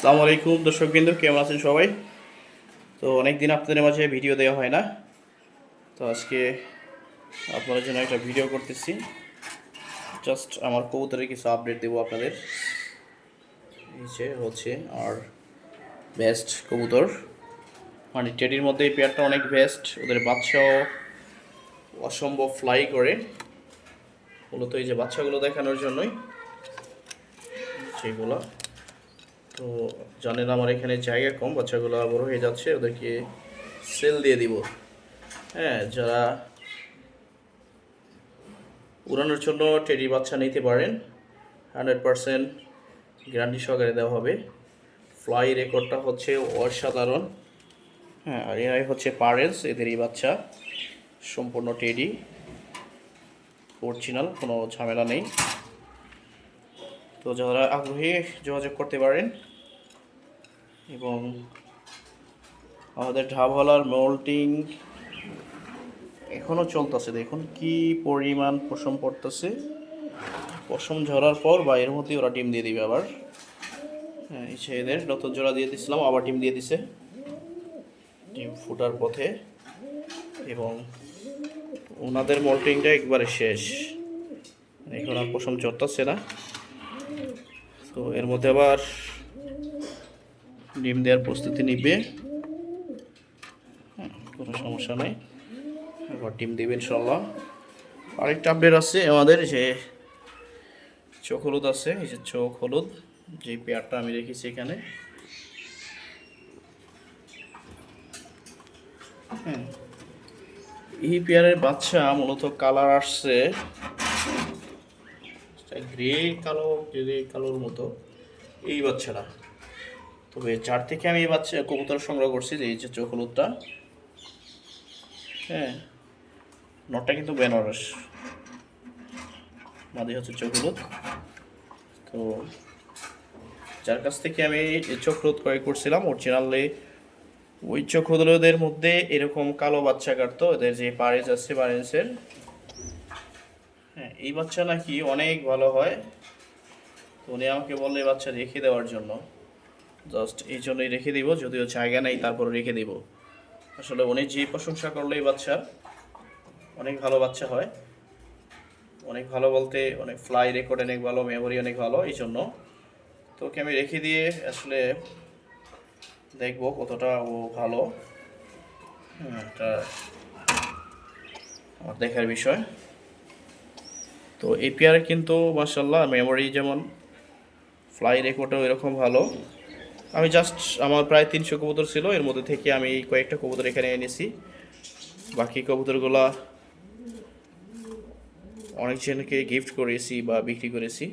আসসালামু আলাইকুম দর্শকবৃন্দ, কেমন আছেন সবাই? তো অনেক দিন আপনাদের মাঝে ভিডিও দেওয়া হয় না। তো আজকে আপনাদের জন্য একটা ভিডিও করতেছি। জাস্ট আমার কবুতরের কিছু আপডেট দেবো আপনাদের। যে হচ্ছে আর বেস্ট কবুতর। মানে টেডির মধ্যে এই পেয়ারটা অনেক বেস্ট ওদের বাচ্চাও অসম্ভব ফ্লাই করে। মূলত এই যে বাচ্চাগুলো দেখানোর জন্যই। যেগুলো তো জানেন আমার এখানে জায়গা কম, বাচ্চাগুলো বড় হয়ে যাচ্ছে, ওদেরকে সেল দিয়ে দিব। হ্যাঁ যারা উড়ানোর জন্য টেডি বাচ্চা নিতে পারেন হান্ড্রেড পারসেন্ট গ্যারান্টি সহকারে দেওয়া হবে। ফ্লাই রেকর্ডটা হচ্ছে অসাধারণ। হ্যাঁ আর এরাই হচ্ছে পারেলস এদেরই বাচ্চা। সম্পূর্ণ টেডি অরিজিনাল কোনো ঝামেলা নেই। তো যারা আগ্রহী যোগাযোগ করতে পারেন এবং আমাদের ঢাবওয়ালার মোল্টিং এখনও চলতেছে, দেখুন কি পরিমাণ পশম পড়তেছে। পশম ঝরার পর বা এর মধ্যে ওরা ডিম দিয়ে দিবে আবার। হ্যাঁ যে এদের নতুন জোড়া দিয়ে দিছিলাম, আবার ডিম দিয়ে দিছে। ডিম ফুটার পথে। এবং ওনাদের মোল্টিংটা একবারে শেষ। এখন আর পশম চড়তেছে না। তো এর মধ্যে আবার ডিম দেওয়ার প্রস্তুতি নিবে। হ্যাঁ, কোনো সমস্যা নেই। আবার ডিম দেবে ইনশাল্লাহ আরেকটা আপডেট আছে আমাদের যে চোখ হলুদ আছে এই যে চোখ হলুদ যে পেয়ারটা আমি রেখেছি এখানে। হ্যাঁ এই পেয়ারের বাচ্চা মূলত কালার আসছে গ্রে কালো গ্রে কালোর মতো, এই বাচ্চাটা। তবে চার থেকে আমি এই বাচ্চা, কবুতর সংগ্রহ করছি যে এই যে চোখ হলুদটা। হ্যাঁ নটটা কিন্তু বেনারস। মাদি হচ্ছে চোখ হলুদ। তো যার কাছ থেকে আমি এই চোখ হলুদ ক্রয় করছিলাম অরিজিনালি ওই চোখ হলুদের মধ্যে এরকম কালো বাচ্চা কাটতো। এদের যে পারেজ আছে পারেন্সের হ্যাঁ এই বাচ্চা নাকি অনেক ভালো হয়। তো উনি আমাকে বললে এই বাচ্চা রেখে দেওয়ার জন্য। জাস্ট এই জন্যই রেখে দিব যদিও জায়গা নেই তারপর রেখে দিব। আসলে উনি যে প্রশংসা করলে এই বাচ্চা অনেক ভালো বাচ্চা হয়। অনেক ভালো বলতে অনেক ফ্লাই রেকর্ড অনেক ভালো মেমোরি অনেক ভালো এই জন্য। তো ওকে আমি রেখে দিয়ে আসলে দেখব কতটা ও ভালো। হ্যাঁ, এটা আমার দেখার বিষয়। তো এই পেয়ারে কিন্তু মার্শাল্লাহ মেমোরি যেমন ফ্লাই রেকর্ডও এরকম ভালো। আমি জাস্ট আমার প্রায় তিনশো কবুতর ছিল, এর মধ্যে থেকে আমি কয়েকটা কবুতর এখানে এনেছি। বাকি কবুতরগুলা অনেকজনকে গিফট করেছি বা বিক্রি করেছি।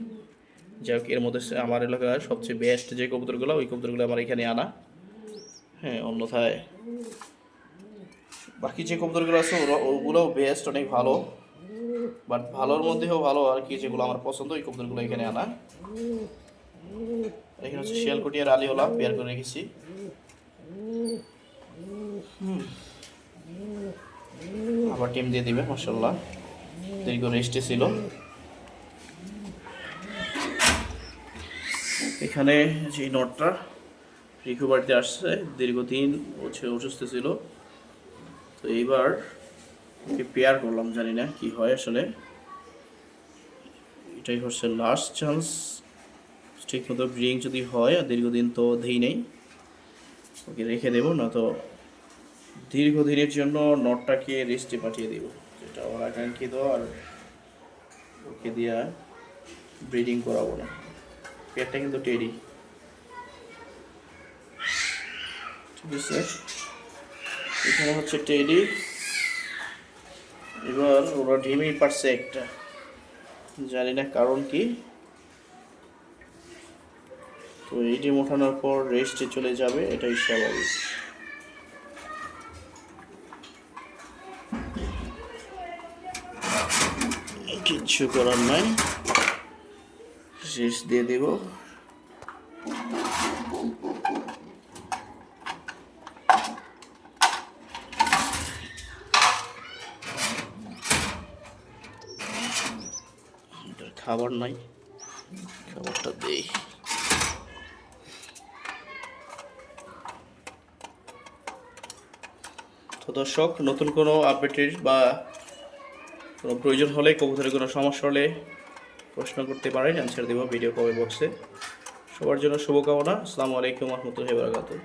যাই হোক, এর মধ্যে আমার এলাকার সবচেয়ে বেস্ট যে কবুতরগুলো, ওই কবুতরগুলো আমার এখানে আনা। হ্যাঁ অন্যথায় বাকি যে কবুতরগুলো আছে ওগুলোও বেস্ট অনেক ভালো। বাট ভালোর মধ্যেও ভালো আর কি, যেগুলো আমার পছন্দ, ওই কবুতরগুলো এখানে আনা। এখানে হচ্ছে শিয়ালকুটি আর আলিওলা পেয়ার করে রেখেছি। আবার টিম দিয়ে দিবে মাসাল্লাহ দীর্ঘ রেস্টে ছিল। এখানে যে নটটা, রিকভারিতে আসছে, দীর্ঘদিন হচ্ছে অসুস্থ ছিল। তো এইবার ওকে পেয়ার করলাম, জানি না কি হয় আসলে। এটাই হচ্ছে লাস্ট চান্স ঠিক মতো ব্রিং যদি হয়, আর দীর্ঘদিন তো ধেই নেই, ওকে রেখে দেবো, না তো দীর্ঘদিনের জন্য নটটাকে রেস্টে পাঠিয়ে দেবো, যেটা ওর আকাঙ্ক্ষিত, আর ওকে দিয়া ব্রিডিং করাবো না। পেটটা কিন্তু টেডি ঠিক আছে? এখানে হচ্ছে টেডি এবার ওরা ডিমই পারছে একটা। জানি না কারণ কি। তো এই ডিম ওঠানোর পর রেস্টে চলে যাবে, এটাই স্বাভাবিক। কিচ্ছু করার নাই। শেষ দিয়ে দেব। খাবার নাই। খাবারটা দেই। তো দর্শক, নতুন কোনো আপডেটের বা কোনো প্রয়োজন হলে, কবুতরের কোনো সমস্যা হলে প্রশ্ন করতে পারেন। অ্যান্সার দেবো ভিডিও কমেন্ট বক্সে সবার জন্য শুভকামনা। আসসালামু আলাইকুম রহমতুল্লাহ বারাকাতুহ।